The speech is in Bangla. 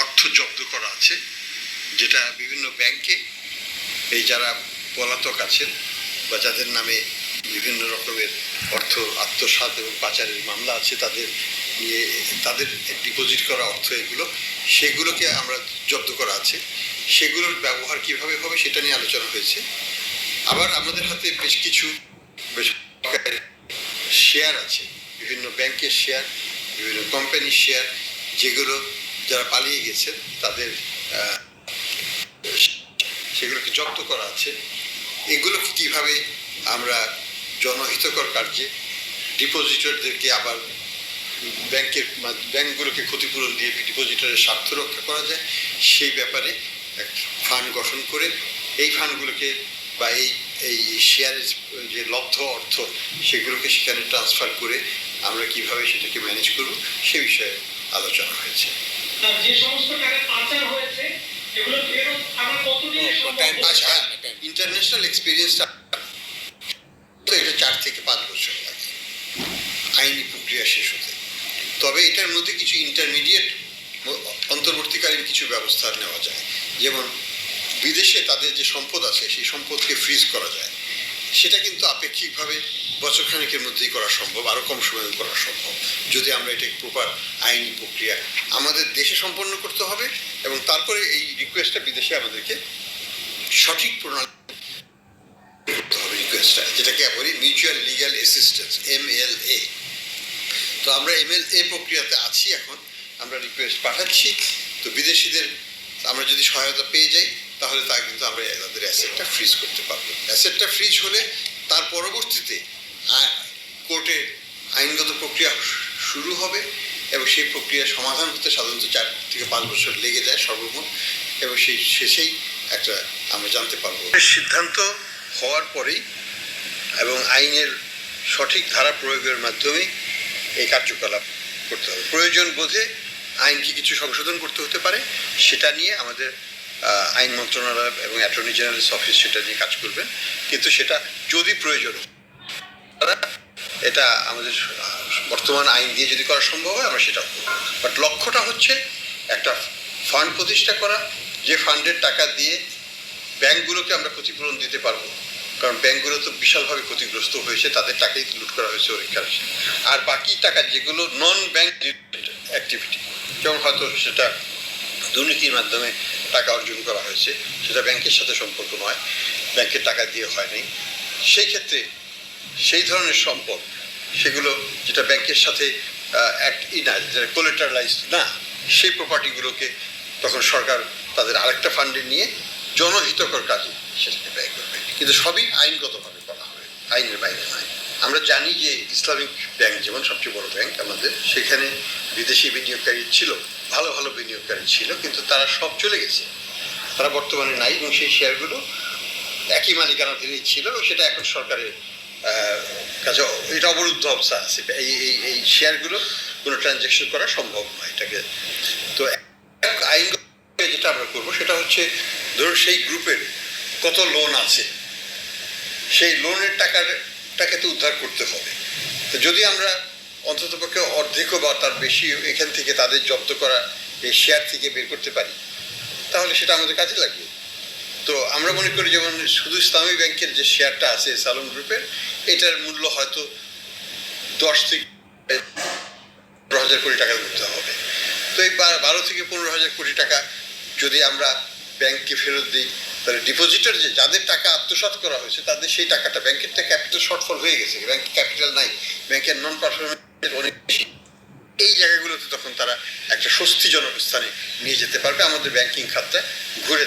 অর্থ জব্দ করা আছে, যেটা বিভিন্ন ব্যাংকে এই যারা পলাতক আছেন বা যাদের নামে বিভিন্ন রকমের অর্থ আত্মসাৎ এবং পাচারের মামলা আছে, তাদের নিয়ে, তাদের ডিপোজিট করা অর্থ এগুলো, সেগুলোকে আমরা জব্দ করা আছে। সেগুলোর ব্যবহার কীভাবে হবে সেটা নিয়ে আলোচনা হয়েছে। আবার আমাদের হাতে বেশ কিছু বেসরকারি শেয়ার আছে, বিভিন্ন ব্যাংকের শেয়ার বিভিন্ন কোম্পানির শেয়ার যেগুলো যারা পালিয়ে গেছেন তাদের সেগুলোকে জব্দ করা আছে। এগুলোকে কীভাবে আমরা জনহিতকর কার্যে ডিপোজিটরদেরকে আবার ব্যাংকের ব্যাংকগুলোকে ক্ষতিপূরণ দিয়ে ডিপোজিটরের স্বার্থ রক্ষা করা যায়, সেই ব্যাপারে এক ফান্ড গঠন করে এই ফান্ডগুলোকে বা এই এই শেয়ারের যে লব্ধ অর্থ, সেগুলোকে সেখানে ট্রান্সফার করে আমরা কীভাবে সেটাকে ম্যানেজ করব, সে বিষয়ে আলোচনা হয়েছে। ইন্টারন্যাশনাল এক্সপিরিয়েন্সটা তো এটা চার থেকে পাঁচ বছর লাগে। আইনি প্রক্রিয়া শেষ হতে। তবে এটার মধ্যে কিছু ইন্টারমিডিয়েট অন্তর্বর্তীকালীন কিছু ব্যবস্থা নেওয়া যায়। যেমন বিদেশে তাদের যে সম্পদ আছে সেই সম্পদকে ফ্রিজ করা যায়। সেটা কিন্তু আপেক্ষিকভাবে বছরখানেকের মধ্যেই করা সম্ভব আরও কম সময়ে করা সম্ভব, যদি আমরা এটা প্রপার আইনি প্রক্রিয়া আমাদের দেশে সম্পন্ন করতে হবে এবং তারপরে এই রিকোয়েস্টটা বিদেশে আমাদেরকে সঠিক প্রণালী করতে হবে রিকোয়েস্টটা যেটাকে বলি mutual legal assistance M L A তো আমরা এম এল এ প্রক্রিয়াতে আছি এখন, আমরা রিকোয়েস্ট পাঠাচ্ছি, তো বিদেশিদের আমরা যদি সহায়তা পেয়ে যাই তাহলে তা কিন্তু আমরা তাদের অ্যাসেটটা ফ্রিজ করতে পারব। অ্যাসেটটা ফ্রিজ হলে তার পরবর্তীতে কোর্টে আইনগত প্রক্রিয়া শুরু হবে এবং সেই প্রক্রিয়া সমাধান হতে সাধারণত চার থেকে পাঁচ বছর লেগে যায় সর্বমোট এবং সেই শেষেই একটা আমরা জানতে পারব। সিদ্ধান্ত হওয়ার পরেই এবং আইনের সঠিক ধারা প্রয়োগের মাধ্যমে এই কার্যকলাপ করতে হবে। প্রয়োজন বোধে আইনকে কিছু সংশোধন করতে হতে পারে, সেটা নিয়ে আমাদের আইন মন্ত্রণালয় এবং অ্যাটর্নি জেনারেলস অফিস সেটা নিয়ে কাজ করবেন কিন্তু সেটা যদি প্রয়োজন এটা আমাদের বর্তমান আইন দিয়ে যদি করা সম্ভব হয়, আমরা সেটা করব। বাট লক্ষ্যটা হচ্ছে একটা ফান্ড প্রতিষ্ঠা করা, যে ফান্ডের টাকা দিয়ে ব্যাংকগুলোকে আমরা ক্ষতিপূরণ দিতে পারব। কারণ ব্যাংকগুলো তো বিশালভাবে ক্ষতিগ্রস্ত হয়েছে, তাদের টাকাই লুট করা হয়েছে পরীক্ষার আর বাকি টাকা, যেগুলো নন ব্যাংক অ্যাক্টিভিটি যেমন হয়তো সেটা দুর্নীতির মাধ্যমে টাকা অর্জন করা হয়েছে, সেটা ব্যাংকের সাথে সম্পর্ক নয়, ব্যাংকের টাকা দিয়ে হয়নি। সেই ক্ষেত্রে সেই ধরনের সম্পদ, সেগুলো যেটা ব্যাংকের সাথে এক ই না যেটা না, সেই প্রপার্টিগুলোকে তখন সরকার তাদের আরেকটা ফান্ডে নিয়ে জনহিতকর কাজে সেটাকে ব্যয় করবে। কিন্তু সবই আইনগতভাবে করা হবে, আইনের বাইরে নয়। আমরা জানি যে ইসলামিক ব্যাংক যেমন সবচেয়ে বড় ব্যাংক আমাদের, সেখানে বিদেশি বিনিয়োগকারী ছিল, ভালো ভালো বিনিয়োগকারী ছিল, কিন্তু তারা সব চলে গেছে। তারা বর্তমানে নাই এবং সেই শেয়ারগুলো একই মালিকানাধীনই ছিল এবং সেটা এখন সরকারের কাছে এটা অবরুদ্ধ অবস্থা আছে। এই এই এই শেয়ারগুলো কোনো ট্রানজ্যাকশন করা সম্ভব নয় এটাকে। তো আইন যেটা আমরা করব সেটা হচ্ছে, ধরুন সেই গ্রুপের কত লোন আছে, সেই লোনের টাকার টাকে তো উদ্ধার করতে হবে। তো যদি আমরা অন্ততপক্ষে অর্ধেক বা তার বেশি এখান থেকে তাদের জব্দ করা এই শেয়ার থেকে বের করতে পারি, তাহলে সেটা আমাদের কাজে লাগবে। তো আমরা মনে করি যেমন শুধু ইসলামী ব্যাংকের যে শেয়ারটা আছে সালম গ্রুপের এটার মূল্য হয়তো দশ থেকে পনেরো হাজার কোটি টাকার মধ্যে হবে। তো এই বারো থেকে পনেরো হাজার কোটি টাকা যদি আমরা ব্যাংককে ফেরত দিই তাহলে ডিপোজিটর যে যাদের টাকা আত্মসাৎ করা হয়েছে, তাদের সেই টাকাটা ব্যাংকের তো ক্যাপিটাল শর্টফল হয়ে গেছে, ব্যাংকে ক্যাপিটাল নাই ব্যাংকের নন পারফরমেন্স অনেক বেশি। এই জায়গাগুলোতে তখন তারা একটা স্বস্তিজনক স্থানে নিয়ে যেতে পারবে, আমাদের ব্যাংকিং খাতটা ঘুরে